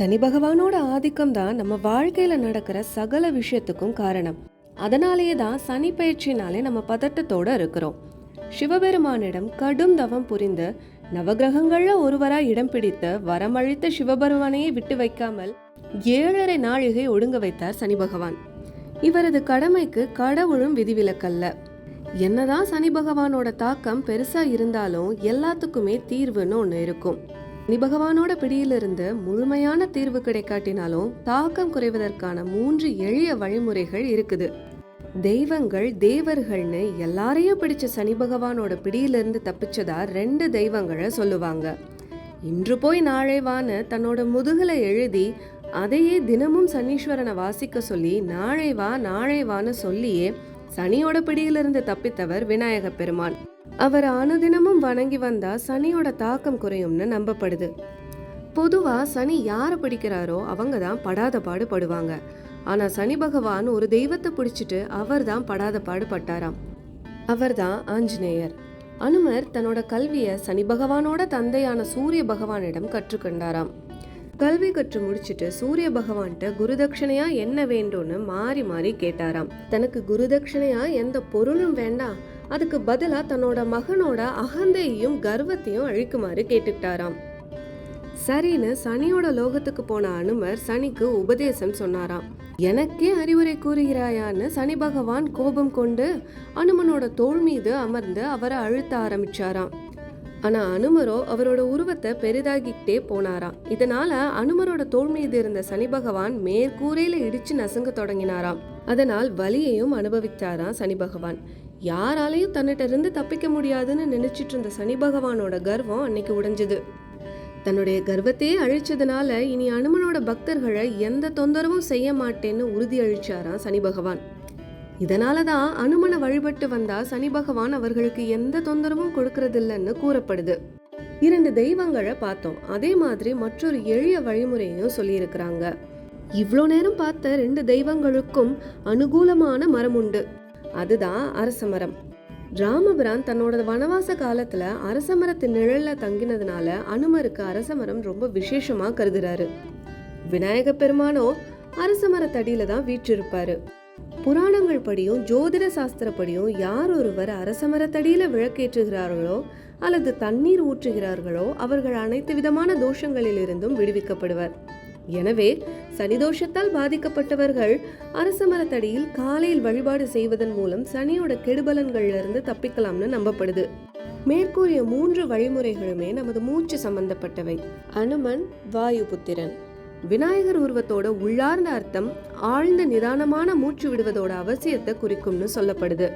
சனி பகவானோட ஆதிக்கம் தான் நம்ம வாழ்க்கையில நடக்கிற சகல விஷயத்துக்கும் காரணம். அதனாலேயே தான் சனி பயிற்சினாலே நம்ம பதட்டத்தோட இருக்கிறோம். சிவபெருமானிடம் கடும் தவம் புரிந்து நவகிரகங்கள்ல ஒருவராக இடம் பிடித்து வரமழித்த சிவபெருமானையே விட்டு வைக்காமல் ஏழரை நாழிகை ஒடுங்க வைத்தார் சனி பகவான். இவரது கடமைக்கு கடவுளும் விதிவிலக்கல்ல. என்னதான் சனி பகவானோட தாக்கம் பெருசா இருந்தாலும் எல்லாத்துக்குமே தீர்வுன்னு ஒன்று இருக்கும். நீ பகவானோட பிடியிலிருந்து முழுமையான தீர்வு கிடைக்காட்டினாலும் தாக்கம் குறைவதற்கான மூன்று எளிய வழிமுறைகள் இருக்குது. தெய்வங்கள் தேவர்கள்னு எல்லாரையும் பிடிச்ச சனி பகவானோட பிடியிலிருந்து தப்பிச்சதா ரெண்டு தெய்வங்களை சொல்லுவாங்க. இன்று போய் நாளைவான்னு தன்னோட முதுகுல எழுதி அதையே தினமும் சனீஸ்வரனை வாசிக்க சொல்லி நாளை வா நாளை வான்னு சொல்லியே சனியோட பிடியிலிருந்து தப்பித்தவர் விநாயக பெருமான் அவர் அனுதினமும் வணங்கி வந்தா சனியோட தாக்கம் குறையும்னு நம்பப்படுது. பொதுவா சனி யாரை பிடிக்கிறாரோ அவங்க தான் படாத பாடு படுவாங்க. ஆனா சனி பகவான் ஒரு தெய்வத்தை பிடிச்சிட்டு அவர் தான் படாத பாடு பட்டாராம். அவர் தான் ஆஞ்சநேயர். அனுமர் தன்னோட கல்வியை சனி பகவானோட தந்தையான சூரிய பகவானிடம் கற்றுக்கொண்டாராம். கல்வி கற்று முடிச்சிட்டு சூரிய பகவான்கிட்ட குருதட்சணையா என்ன வேண்டும்னு மாறி மாறி கேட்டாராம். தனக்கு குருதட்சணையா எந்த பொருளும் வேண்டாம். அதுக்கு பதிலாக தன்னோட மகனோட அகந்தையையும் கர்வத்தையும் அழிக்குமாறு கேட்டுக்கிட்டாராம். சரின்னு சனியோட லோகத்துக்கு போன அனுமர் சனிக்கு உபதேசம் சொன்னாராம். எனக்கே அறிவுரை கூறுகிறாயான்னு சனி பகவான் கோபம் கொண்டு அனுமனோட தோள் மீது அமர்ந்து அவரை அழுத்த ஆரம்பிச்சாராம். ஆனா அனுமரோ அவரோட உருவத்தை பெரிதாகிக்கிட்டே போனாராம். இதனால அனுமரோட தோல் மீது இருந்த சனி பகவான் மேற்கூரையில இடிச்சு நசுங்க தொடங்கினாராம். அதனால் வலியையும் அனுபவித்தாராம் சனி பகவான். யாராலையும் தன்னிட்ட இருந்து தப்பிக்க முடியாதுன்னு நினைச்சிட்டு இருந்த சனி பகவானோட கர்வம் அன்னைக்கு உடைஞ்சது. தன்னுடைய கர்வத்தையே அழிச்சதுனால இனி அனுமனோட பக்தர்களை எந்த தொந்தரவும் செய்ய மாட்டேன்னு உறுதி அழிச்சாராம் சனி பகவான். இதனால தான் அனுமனை வழிபட்டு வந்தா சனி பகவான் அவர்களுக்கு எந்த தொந்தரவும் கொடுக்கறதில்லைன்னு கூறப்படுது. இரண்டு தெய்வங்களை பார்த்தோம். அதே மாதிரி மற்றொரு எளிய வழிமுறையும் சொல்லியிருக்கிறாங்க. இவ்வளோ நேரம் பார்த்த ரெண்டு தெய்வங்களுக்கும் அனுகூலமான மரம் உண்டு அதுதான் அரச மரம். ராமபிரான் தன்னோட வனவாச காலத்துல அரச மரத்து நிழல்ல தங்கினதுனால அனுமருக்கு அரச மரம் ரொம்ப விசேஷமா கருதுறாரு. விநாயக பெருமானோ அரச மரத்தடியில தான் வீற்றிருப்பாரு. புராணங்கள் படியும் ஜோதிட சாஸ்திரப்படியும் யார் ஒருவர் அரச மரத்தடியில விளக்கேற்றுகிறார்களோ அல்லது தண்ணீர் ஊற்றுகிறார்களோ அவர்கள் அனைத்து விதமான தோஷங்களிலிருந்தும் விடுவிக்கப்படுவர். எனவே சனிதோஷத்தால் பாதிக்கப்பட்டவர்கள் அரச மரத்தடியில் காலையில் வழிபாடு செய்வதன் மூலம் சனியோட கெடுபலன்கள்லிருந்து தப்பிக்கலாம்னு நம்பப்படுது. மேற்கூறிய மூன்று வழிமுறைகளுமே நமது மூச்சு சம்பந்தப்பட்டவை. அனுமன் வாயு புத்திரன். விநாயகர் உருவத்தோட உள்ளார்ந்த அர்த்தம் ஆழ்ந்த நிதானமான மூச்சு விடுவதோட அவசியத்தை குறிக்கும்னு சொல்லப்படுது.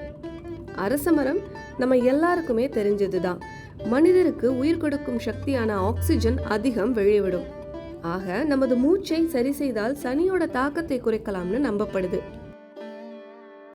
அரசமரம் நம்ம எல்லாருக்குமே தெரிஞ்சதுதான். மனிதருக்கு உயிர் கொடுக்கும் சக்தியான ஆக்சிஜன் அதிகம் வெளியிடும் ஆக நமது மூச்சை சரி செய்தால் சனியோட தாக்கத்தை குறைக்கலாம்னு நம்பப்படுது.